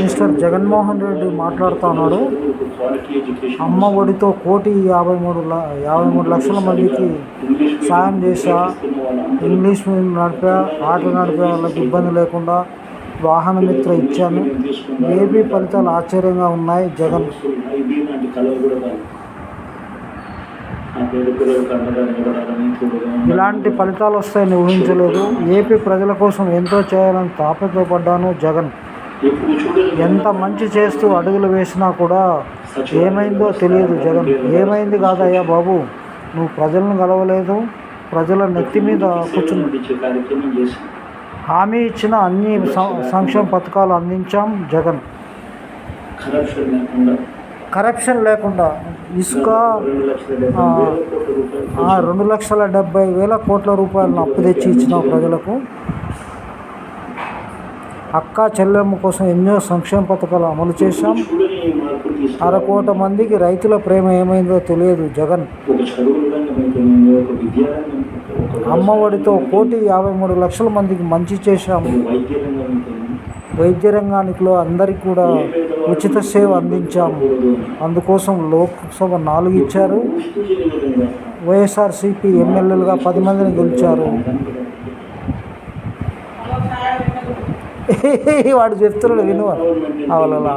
Mister Jaganmohan Reddy మాట్లాడుతున్నాడు. అమ్మ ఒడితో కోటి యాభై మూడు యాభై మూడు లక్షల మందికి సాయం చేశా. ఇంగ్లీష్ మీడియం నడిపా ఆటలు నడిపే వాళ్ళకి ఇబ్బంది లేకుండా వాహన మిత్ర ఇచ్చాను. ఏపీ ఫలితాలు ఆశ్చర్యంగా ఉన్నాయి జగన్. ఇలాంటి ఫలితాలు వస్తాయని ఊహించలేదు. ఏపీ ప్రజల కోసం ఎంతో చేయాలని తాపత్రపడ్డాను జగన్. ఎంత మంచి చేస్తూ అడుగులు వేసినా కూడా ఏమైందో తెలియదు జగన్. ఏమైంది కాదయ్యా బాబు? నువ్వు ప్రజలను గలవలేదు ప్రజల నెత్తి మీద కూర్చుని హామీ ఇచ్చిన అన్ని సం- సంక్షేమ పథకాలు అందించాం జగన్. కరప్షన్ లేకుండా ఇసుక రెండు లక్షల డెబ్బై వేల కోట్ల రెండు లక్షల డెబ్బై వేల కోట్ల రూపాయలను అప్పు తెచ్చి ఇచ్చిన ప్రజలకు. అక్క చెల్లెమ్మ కోసం ఎన్నో సంక్షేమ పథకాలు అమలు చేశాం. అరకోట మందికి రైతుల ప్రేమ ఏమైందో తెలియదు జగన్. అమ్మఒడితో అమ్మ ఒడితో కోటి యాభై మూడు లక్షల మందికి మంచి చేశాం. వైద్య రంగానికిలో అందరికీ కూడా ఉచిత సేవ అందించాం. అందుకోసం లోక్సభ నాలుగు ఇచ్చారు. వైఎస్ఆర్సీపీ ఎమ్మెల్యేలుగా పది మందిని గెలిచారు. వాడు చెప్తున్నాడు విను అవలలా